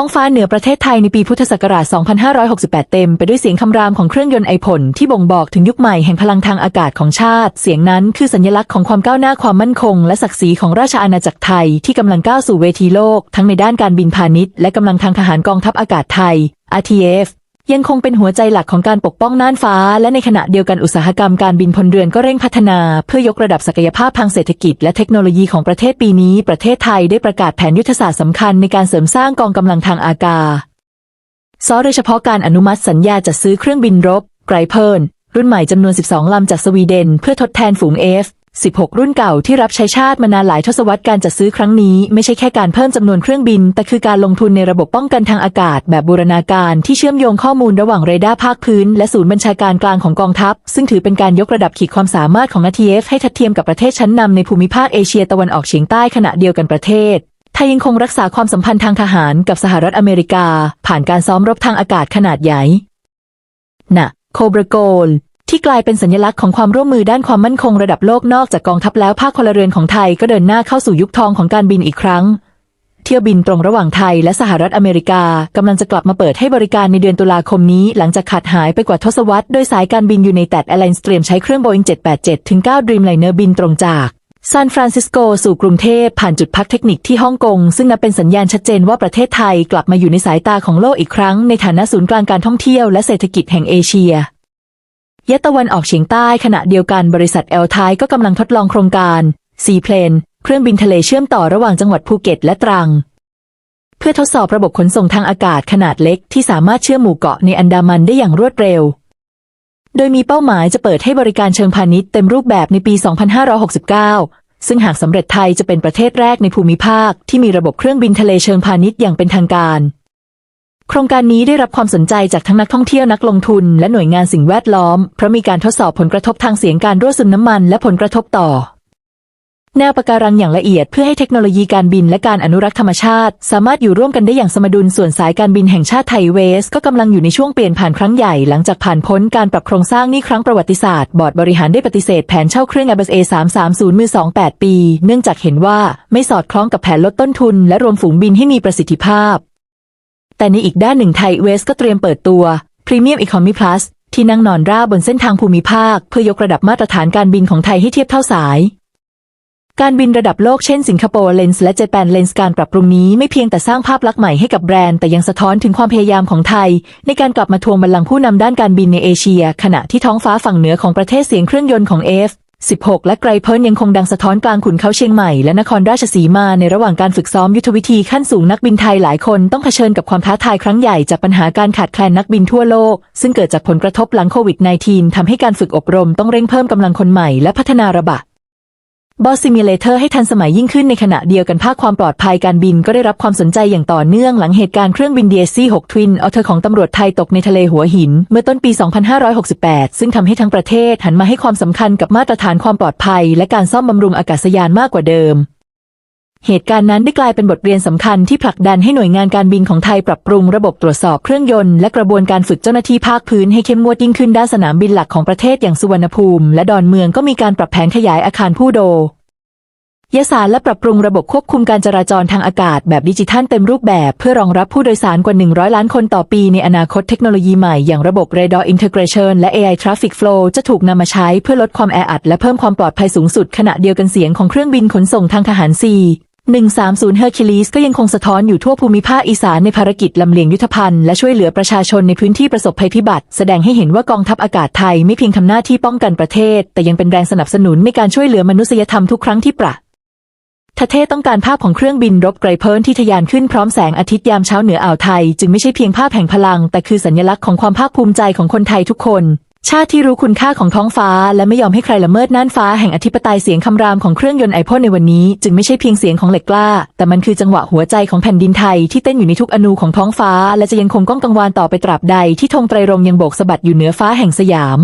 ท้องฟ้าเหนือประเทศไทยในปีพุทธศักราช 2568 เต็มไปด้วยเสียงคำรามของเครื่องยนต์ไอพ่นที่บ่งบอกถึงยุคใหม่แห่งพลังทางอากาศของชาติ เสียงนั้นคือสัญลักษณ์ของความก้าวหน้าความมั่นคง และศักดิ์ศรีของราชอาณาจักรไทยที่กำลังก้าวสู่เวทีโลก ทั้งในด้านการบินพาณิชย์และกำลังทางทหารกองทัพอากาศไทย RTF ยังคงเป็นหัวใจหลักของการปกป้องน่านฟ้า และในขณะเดียวกันอุตสาหกรรมการบินพลเรือนก็เร่งพัฒนา เพื่อยกระดับศักยภาพทางเศรษฐกิจและเทคโนโลยีของประเทศปีนี้ ประเทศไทยได้ประกาศแผนยุทธศาสตร์สำคัญในการเสริมสร้างกองกำลังทางอากาศซอโดยเฉพาะการอนุมัติสัญญาจัดซื้อเครื่องบินรบไกรเพิร์นรุ่นใหม่จำนวน 12 ลำจากสวีเดน เพื่อทดแทนฝูง F 16 รุ่นเก่าที่รับใช้ชาติมานานหลายทศวรรษการจัดซื้อครั้งนี้ไม่ใช่แค่การเพิ่มจำนวนเครื่องบิน แต่คือการลงทุนในระบบป้องกันทางอากาศ แบบบูรณาการที่เชื่อมโยงข้อมูลระหว่างเรดาร์ภาคพื้น และศูนย์บัญชาการกลางของกองทัพ ซึ่งถือเป็นการยกระดับขีดความสามารถของ RTF ให้ทัดเทียมกับประเทศชั้นนำในภูมิภาคเอเชียตะวันออกเฉียงใต้ขณะเดียวกันประเทศไทยยังคงรักษาความสัมพันธ์ทางทหารกับสหรัฐอเมริกา ผ่านการซ้อมรบทางอากาศขนาดใหญ่น่ะโคบรโกล ที่กลายเป็นสัญลักษณ์ของความร่วมมือด้านความมั่นคงระดับโลกนอกจากกองทัพแล้วภาคพลเรือนของไทยก็เดินหน้าเข้าสู่ยุคทองของการบินอีกครั้ง เที่ยวบินตรงระหว่างไทยและสหรัฐอเมริกากำลังจะกลับมาเปิดให้บริการในเดือนตุลาคมนี้ หลังจากขาดหายไปกว่าทศวรรษโดยสายการบินยูไนเต็ดแอร์ไลน์เตรียมใช้เครื่อง Boeing 787ถึง9 Dreamliner บินตรงจากซานฟรานซิสโกสู่กรุงเทพผ่านจุดพักเทคนิคที่ฮ่องกง ซึ่งนับเป็นสัญญาณชัดเจนว่าประเทศไทยกลับมาอยู่ในสายตาของโลกอีกครั้ง ในฐานะศูนย์กลางการท่องเที่ยวและเศรษฐกิจแห่งเอเชีย ยะตะวันออกเฉียงใต้ขณะเดียวกันบริษัทแอลไทก็กำลังทดลองโครงการซีเพลนเครื่องบินทะเลเชื่อมต่อระหว่างจังหวัดภูเก็ตและตรัง เพื่อทดสอบระบบขนส่งทางอากาศขนาดเล็กที่สามารถเชื่อมหมู่เกาะในอันดามันได้อย่างรวดเร็ว โดยมีเป้าหมายจะเปิดให้บริการเชิงพาณิชย์เต็มรูปแบบในปี 2569 ซึ่งหากสำเร็จไทยจะเป็นประเทศแรกในภูมิภาคที่มีระบบเครื่องบินทะเลเชิงพาณิชย์อย่างเป็นทางการ โครงการนี้ได้รับความสนใจจากทั้งนักท่องเที่ยวนักลงทุน และหน่วยงานสิ่งแวดล้อม เพราะมีการทดสอบผลกระทบทางเสียงการรั่วซึมน้ำมันและผลกระทบต่อ แนวปะการังอย่างละเอียดเพื่อให้เทคโนโลยีการบินและการอนุรักษ์ธรรมชาติ สามารถอยู่ร่วมกันได้อย่างสมดุลส่วนสายการบินแห่งชาติไทยเวส ก็กำลังอยู่ในช่วงเปลี่ยนผ่านครั้งใหญ่หลังจากผ่านพ้นการปรับโครงสร้างนี่ครั้งประวัติศาสตร์บอร์ดบริหารได้ปฏิเสธแผนเช่าเครื่อง Airbus A330 มือ2 8 ปี เนื่องจากเห็นว่าไม่สอดคล้องกับแผนลดต้นทุน และรวมฝูงบินให้มีประสิทธิภาพ แต่ในอีกด้านหนึ่งไทยเวสก็เตรียมเปิดตัว Premium Economy Plus ที่นั่งนอนราบบนเส้นทางภูมิภาค เพื่อยกระดับมาตรฐานการบินของไทยให้เทียบเท่าสาย การบินระดับโลกเช่นสิงคโปร์เลนส์และเจแปนเลนส์การปรับปรุงนี้ไม่เพียงแต่สร้างภาพลักษณ์ใหม่ให้กับแบรนด์ แต่ยังสะท้อนถึงความพยายามของไทย ในการกลับมาทวงบัลลังก์ผู้นำด้านการบินในเอเชีย ขณะที่ท้องฟ้าฝั่งเหนือของประเทศเสียงเครื่องยนต์ของ F 16 และไกรเพิร์นยังคงดังสะท้อนกลางขุนเขาเชียงใหม่และนครราชสีมาในระหว่างการฝึกซ้อมยุทธวิธีขั้นสูงนักบินไทยหลายคนต้องเผชิญกับความท้าทายครั้งใหญ่จากปัญหาการขาดแคลนนักบินทั่วโลก ซึ่งเกิดจากผลกระทบหลังโควิด -19 ทำให้การฝึกอบรมต้องเร่งเพิ่มกำลังคนใหม่และพัฒนาระบบ บอสซิมิเลเตอร์ให้ทันสมัยยิ่งขึ้นในขณะเดียวกันภาคความปลอดภัยการบินก็ได้รับความสนใจอย่างต่อเนื่องหลังเหตุการณ์เครื่องบิน DSC 6ทวินเอาเธอของตำรวจไทยตกในทะเลหัวหิน เมื่อต้นปี 2568 ซึ่งทำให้ทั้งประเทศหันมาให้ความสำคัญกับมาตรฐานความปลอดภัย และการซ่อมบำรุงอากาศยานมากกว่าเดิม เหตุการณ์นั้นได้กลายเป็นบทเรียนสำคัญที่ผลักดันให้หน่วยงานการบินของไทยปรับปรุงระบบตรวจสอบเครื่องยนต์และกระบวนการฝึกเจ้าหน้าที่ภาคพื้นให้เข้มงวดยิ่งขึ้นด้านสนามบินหลักของประเทศอย่างสุวรรณภูมิ และดอนเมืองก็มีการปรับแผนขยายอาคารผู้โดยสารและปรับปรุงระบบควบคุมการจราจรทางอากาศแบบดิจิทัลเต็มรูปแบบเพื่อรองรับผู้โดยสารกว่า 100 ล้านคนต่อปีในอนาคตเทคโนโลยีใหม่อย่างระบบ Radar Integration และ AI Traffic Flow จะถูกนำมาใช้เพื่อลดความแออัดและเพิ่มความปลอดภัยสูงสุดขณะเดียวกันเสียงของเครื่องบินขนส่งทางทหาร C 130 Hercules ก็ยังคงสะท้อนอยู่ทั่วภูมิภาคอีสานในภารกิจลำเลียงยุทธภัณฑ์และช่วยเหลือประชาชนในพื้นที่ประสบภัยพิบัติ แสดงให้เห็นว่ากองทัพอากาศไทยไม่เพียงทำหน้าที่ป้องกันประเทศ แต่ยังเป็นแรงสนับสนุนในการช่วยเหลือมนุษยธรรมทุกครั้งที่ประทเทศต้องการภาพของเครื่องบินรบไกรเพิร์นที่ทะยานขึ้นพร้อมแสงอาทิตย์ยามเช้าเหนืออ่าวไทย จึงไม่ใช่เพียงภาพแห่งพลัง แต่คือสัญลักษณ์ของความภาคภูมิใจของคนไทยทุกคน ชาติที่รู้คุณค่าของท้องฟ้า และไม่ยอมให้ใครละเมิดน่านฟ้าแห่งอธิปไตยเสียงคำรามของเครื่องยนต์ไอพ่นในวันนี้ จึงไม่ใช่เพียงเสียงของเหล็กกล้า แต่มันคือจังหวะหัวใจของแผ่นดินไทยที่เต้นอยู่ในทุกอนูของท้องฟ้า และจะยังคงก้องกังวานต่อไปตราบใดที่ธงไตรรงยังโบกสะบัดอยู่เหนือฟ้าแห่งสยาม